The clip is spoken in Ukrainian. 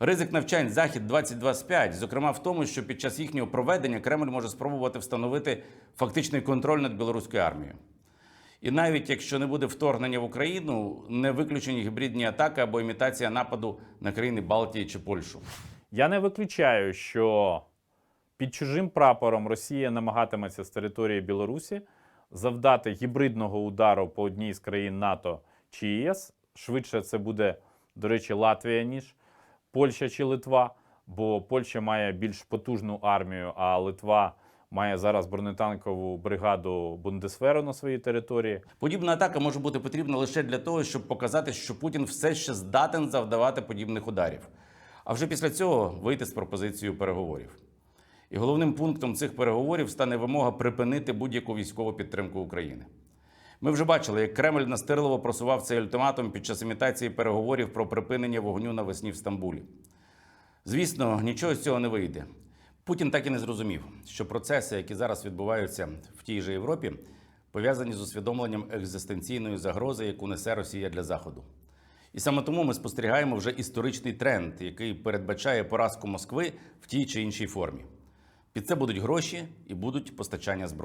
Ризик навчань Захід 2025, зокрема в тому, що під час їхнього проведення Кремль може спробувати встановити фактичний контроль над білоруською армією. І навіть якщо не буде вторгнення в Україну, не виключені гібридні атаки або імітація нападу на країни Балтії чи Польщу. Я не виключаю, що під чужим прапором Росія намагатиметься з території Білорусі завдати гібридного удару по одній з країн НАТО чи ЄС. Швидше це буде, до речі, Латвія, ніж Польща чи Литва, бо Польща має більш потужну армію, а Литва має зараз бронетанкову бригаду Бундесверу на своїй території. Подібна атака може бути потрібна лише для того, щоб показати, що Путін все ще здатен завдавати подібних ударів. А вже після цього вийти з пропозицією переговорів. І головним пунктом цих переговорів стане вимога припинити будь-яку військову підтримку України. Ми вже бачили, як Кремль настирливо просував цей ультиматум під час імітації переговорів про припинення вогню навесні в Стамбулі. Звісно, нічого з цього не вийде. Путін так і не зрозумів, що процеси, які зараз відбуваються в тій же Європі, пов'язані з усвідомленням екзистенційної загрози, яку несе Росія для Заходу. І саме тому ми спостерігаємо вже історичний тренд, який передбачає поразку Москви в тій чи іншій формі. Під це будуть гроші і будуть постачання зброї.